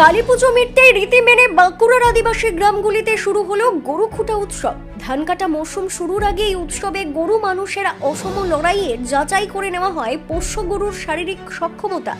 কালী পুজো মিটতেই রীতি মেনে বাঁকুড়ার আদিবাসী গ্রামগুলিতে শুরু হলো গরু খুঁটা উৎসব। ধান কাটা মৌসুম শুরুর আগে এই উৎসবে গরু মানুষের অসম লড়াইয়ে যাচাই করে নেওয়া হয় পোষ্য গরুর শারীরিক সক্ষমতা।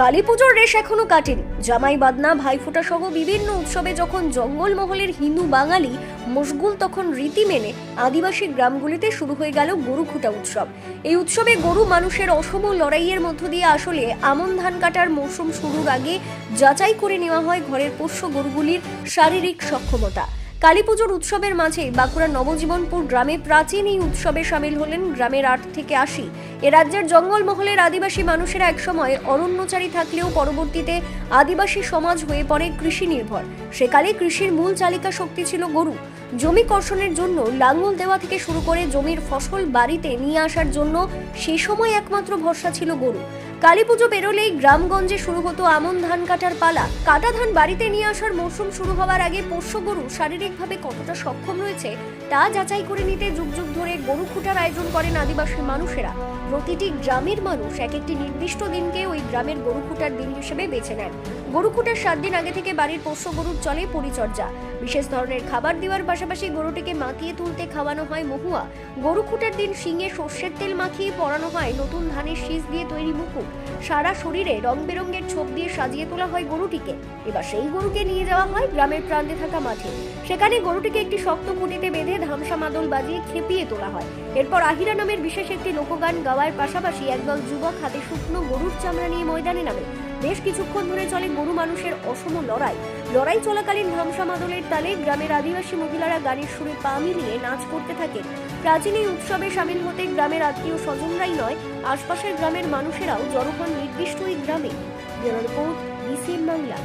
কালী পুজোর রেশ এখনও কাটেনি। জামাই বাদনা ভাইফোঁটা সহ বিভিন্ন উৎসবে যখন জঙ্গলমহলের হিন্দু বাঙালি মশগুল তখন রীতি মেনে আদিবাসী গ্রামগুলিতে শুরু হয়ে গেল গরু খুঁটা উৎসব। এই উৎসবে গরু মানুষের অসম লড়াইয়ের মধ্য দিয়ে আসলে আমন ধান কাটার মৌসুম শুরুর আগে যাচাই করে নেওয়া হয় ঘরের পোষ্য গরুগুলির শারীরিক সক্ষমতা। কালী পুজোর উৎসবের মাঝে বাঁকুড়ার নবজীবনপুর গ্রামে প্রাচীন এই উৎসবে সামিল হলেন গ্রামের আট থেকে আশি। এ রাজ্যের জঙ্গলমহলের আদিবাসী মানুষেরা একসময় অরণ্যচারী থাকলেও পরবর্তীতে আদিবাসী সমাজ হয়ে পড়ে কৃষি নির্ভর। সেকালে কৃষির মূল চালিকা শক্তি ছিল গরু। জমি কর্ষণের জন্য লাঙ্গল দেওয়া থেকে শুরু করে জমির ফসল বাড়িতে নিয়ে আসার জন্য সে সময় একমাত্র ভরসা ছিল গরু। কালী পুজো পেরোলেই গ্রামগঞ্জে শুরু হতো আমন ধান কাটার পালা। কাটা ধান বাড়িতে নিয়ে আসার মরশুম শুরু হওয়ার আগে পোষ্য গরু শারীরিকভাবে কতটা সক্ষম রয়েছে, তা যাচাই করে নিতে যুগ যুগ ধরে গরু খুঁটার আয়োজন করেন আদিবাসী মানুষেরা। প্রতিটি গ্রামের মানুষ এক একটি নির্দিষ্ট দিনকে ওই গ্রামের গরু খুঁটার দিন হিসেবে বেছে নেন। গরু খুঁটার সাত দিন আগে থেকে বাড়ির পোষ্য গরুর চলে পরিচর্যা। বিশেষ ধরনের খাবার দেওয়ার পাশাপাশি গরুটিকে মাতিয়ে তুলতে খাওয়ানো হয় মহুয়া। গরু খুঁটার দিন শিঙে সর্ষের তেল মাখিয়ে পরানো হয় নতুন ধানের শীষ দিয়ে তৈরি মুকুট। সারা শরীরে রং বেরঙের ছোপ দিয়ে সাজিয়ে তোলা হয় গরুটিকে। এবার সেই গরুকে নিয়ে যাওয়া হয় গ্রামের প্রান্তে থাকা মাঠে। সেখানে গরুটিকে একটি শক্ত খুঁটিতে বেঁধে ধামসা মাদল বাজিয়ে খেপিয়ে তোলা হয়। এরপর আহিরা নামের বিশেষ একটি লোকগান গাওয়ার পাশাপাশি একদল যুবক হাতে শুকনো গরুর চামড়া নিয়ে ময়দানে নামে। বেশ কিছুক্ষণ ধরে চলে গরু মানুষের অসম লড়াই। লড়াই চলাকালীন ধামসা মাদলের তালে গ্রামের আদিবাসী মহিলারা গানের সুরে পা মিলিয়ে নাচ করতে থাকে প্রাচীন এই উৎসবে সামিল হতে গ্রামের আত্মীয় স্বজনরাই নয় আশপাশের গ্রামের মানুষেরাও জড়ো হন নির্দিষ্ট এই গ্রামে। Bureau report BCM Bangla.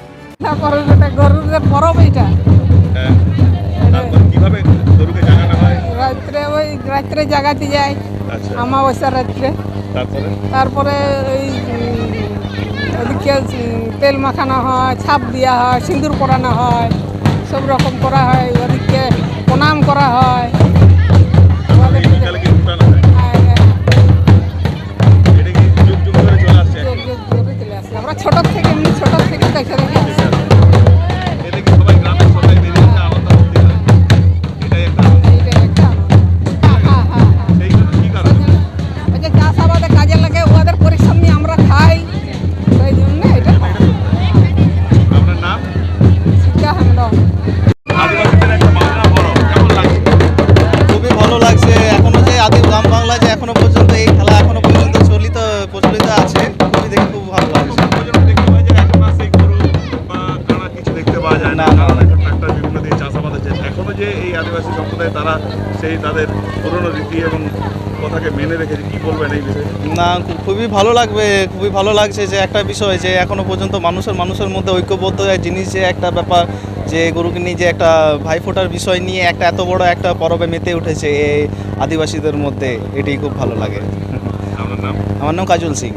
তারপরে গরুর যে পরব এইটা হ্যাঁ কীভাবে গরুকে জাগানো হয়? রাত্রে ওই রাত্রে জাগাতে যায় আচ্ছা। আমাবস্যা রাত্রে। তারপরে? তারপরে ওই ওদিকে তেল মাখানো হয় ছাপ দেওয়া হয় সিঁদুর পরানো হয় সব রকম করা হয়। ওদিকে প্রণাম করা হয়। হয় হ্যাঁ। আমরা ছোট থেকে এমনি ছোট থেকে দেখে দেখে। যায় না কারণ এখন ট্রাক্টর বিভিন্ন দিয়ে চাষাবাদ হচ্ছে। এখনও যে এই আদিবাসী সম্প্রদায় তারা সেই তাদের পুরনো রীতি এবং কথাকে মেনে রেখেছে কি বলবেন এই বিষয়ে? না খুবই ভালো লাগবে খুবই ভালো লাগছে যে একটা বিষয় যে এখনও পর্যন্ত মানুষের মানুষের মধ্যে ঐক্যবদ্ধ জিনিস যে একটা ব্যাপার যে গরুকে নিয়ে যে একটা ভাইফোঁটার বিষয় নিয়ে একটা এত বড় একটা পরবে মেতে উঠেছে এই আদিবাসীদের মধ্যে এটাই খুব ভালো লাগে। আপনার নাম? আমার নাম কাজল সিং।